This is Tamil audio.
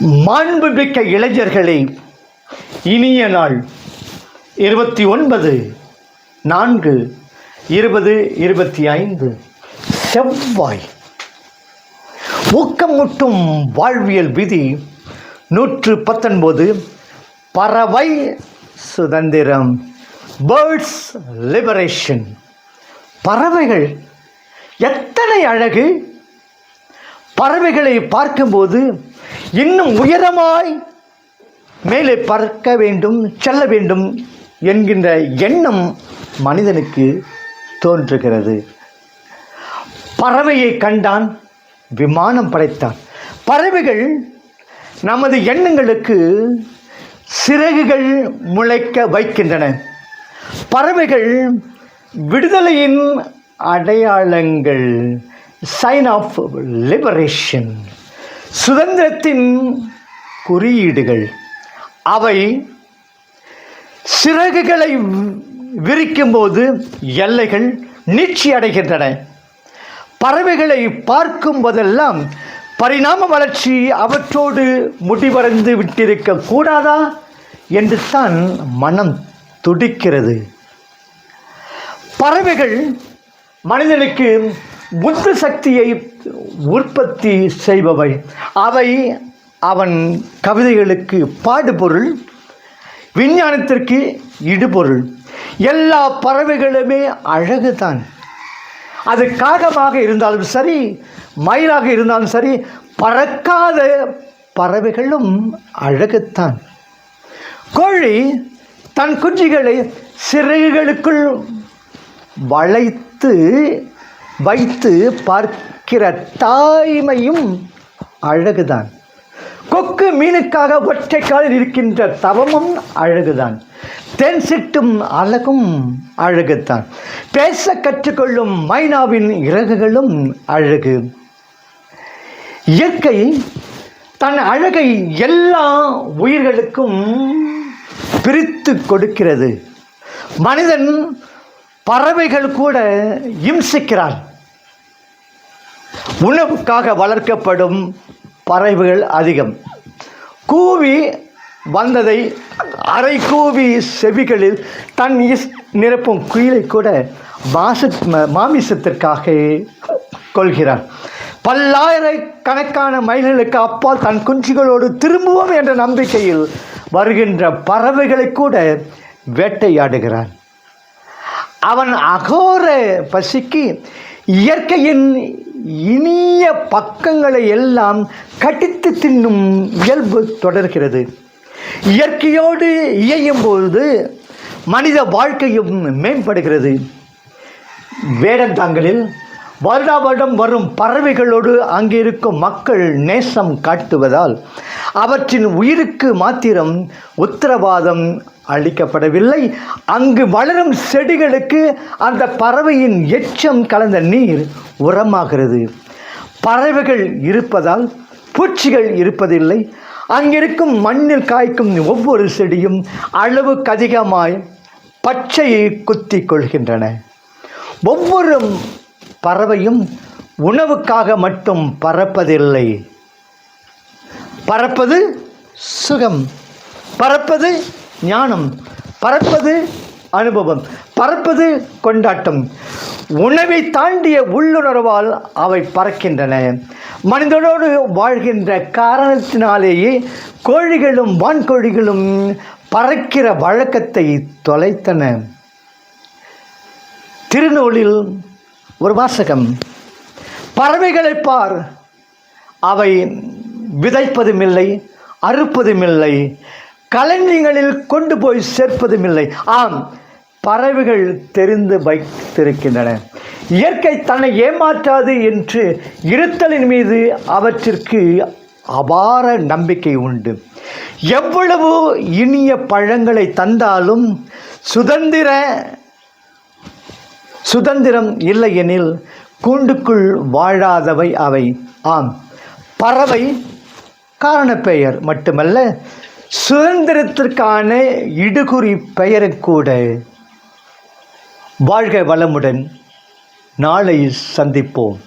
மாண்புமிக்க இளைஞர்களே இனிய நாள். இருபத்தி ஒன்பது நான்கு இருபது இருபத்தி ஐந்து. செவ்வாய். ஊக்கமூட்டும் வாழ்வியல் விதி நூற்று பத்தொன்பது பறவை சுதந்திரம் பேர்ட்ஸ் லிபரேஷன் பறவைகள் எத்தனை அழகு. பறவைகளை பார்க்கும்போது இன்னும் உயரமாய் மேலே பறக்க வேண்டும் செல்ல வேண்டும் என்கின்ற எண்ணம் மனிதனுக்கு தோன்றுகிறது. பறவையை கண்டான் விமானம் படைத்தான். பறவைகள் நமது எண்ணங்களுக்கு சிறகுகள் முளைக்க வைக்கின்றன. பறவைகள் விடுதலையின் அடையாளங்கள் சைன் ஆஃப் லிபரேஷன் சுதந்திரத்தின் குறியீடுகள். அவை சிறகுகளை விரிக்கும்போது எல்லைகள் நீட்சி அடைகின்றன. பறவைகளை பார்க்கும் போதெல்லாம் பரிணாம வளர்ச்சி அவற்றோடு முடிவடைந்து விட்டிருக்க கூடாதா? என்று தான் மனம் துடிக்கிறது. பறவைகள் மனிதனுக்கு புத்த சக்தியை உற்பத்தி செய்பவை. அவை அவன் கவிதைகளுக்கு பாடுபொருள் விஞ்ஞானத்திற்கு இடுபொருள். எல்லா பறவைகளுமே அழகுதான். அது காகமாக இருந்தாலும் சரி மயிலாக இருந்தாலும் சரி பறக்காத பறவைகளும் அழகுத்தான் கோழி தன் குஞ்சுகளை சிறகுகளுக்குள் வளைத்து வைத்து இருக்கிற தாய்மையும் அழகுதான். கொக்கு மீனுக்காக ஒற்றை காலில் இருக்கின்ற தவமும் அழகுதான். தென் சிட்டும் அழகும் அழகுதான். பேச கற்றுக்கொள்ளும் மைனாவின் இறகுகளும் அழகு. இயற்கை தன் அழகை எல்லா உயிர்களுக்கும் பிரித்து கொடுக்கிறது. மனிதன் பறவைகள் கூட இம்சிக்கிறான் உணவுக்காக வளர்க்கப்படும் பறவைகள் அதிகம். கூவி வந்ததை அரை கூவி செவிகளில் தன் இஸ் நிரப்பும் குயிலை கூட மாச மாமிசத்திற்காக கொள்கிறான் பல்லாயிரக்கணக்கான மைல்களுக்கு அப்பால் தன் குஞ்சுகளோடு திரும்புவோம் என்ற நம்பிக்கையில் வருகின்ற பறவைகளை கூட வேட்டையாடுகிறான். அவன் அகோர பசிக்கு இயற்கையின் இனிய பக்கங்களை எல்லாம் கடித்து தின்னும் இயல்பு தொடர்கிறது. இயற்கையோடு இயையும் பொழுது மனித வாழ்க்கையும் மேம்படுகிறது. வேடந்தாங்களில் வருடா வருடம் வரும் பறவைகளோடு அங்கிருக்கும் மக்கள் நேசம் காட்டுவதால் அவற்றின் உயிருக்கு மாத்திரம் உத்தரவாதம் அளிக்கப்படவில்லை. அங்கு வளரும் செடிகளுக்கு அந்த பறவையின் எச்சம் கலந்த நீர் உரமாகிறது. பறவைகள் இருப்பதால் பூச்சிகள் இருப்பதில்லை. அங்கிருக்கும் மண்ணில் காய்க்கும் ஒவ்வொரு செடியும் அளவுக்கு அதிகமாய் பச்சையை குத்தி கொள்கின்றன. ஒவ்வொரு பறவையும் உணவுக்காக மட்டும் பறப்பதில்லை. பறப்பது சுகம். பறப்பது ஞானம். பறப்பது அனுபவம். பறப்பது கொண்டாட்டம். உணவை தாண்டிய உள்ளுணர்வால் அவை பறக்கின்றன. மனிதனோடு வாழ்கின்ற காரணத்தினாலேயே கோழிகளும் வான்கோழிகளும் பறக்கிற வழக்கத்தை தொலைத்தன. திருநூலில் ஒரு வாசகம். பறவைகளை பார். அவை விதைப்பதுமில்லை அறுப்பதுமில்லை கலைஞர்களில் கொண்டு போய் சேர்ப்பதுமில்லை. ஆம் பறவைகள் தெரிந்து வைத்திருக்கின்றன. இயற்கை தன்னை ஏமாற்றாது என்று இருத்தலின் மீது அவற்றிற்கு அபார நம்பிக்கை உண்டு. எவ்வளவு இனிய பழங்களை தந்தாலும் சுதந்திர சுதந்திரம் இல்லையெனில் கூண்டுக்குள் வாழாதவை அவை. ஆம். பறவை காரணப்பெயர் மட்டுமல்ல சுதந்திரத்திற்கான இடுகுறி பெயரும் கூட. வாழ்க வளமுடன். நாளை சந்திப்போம்.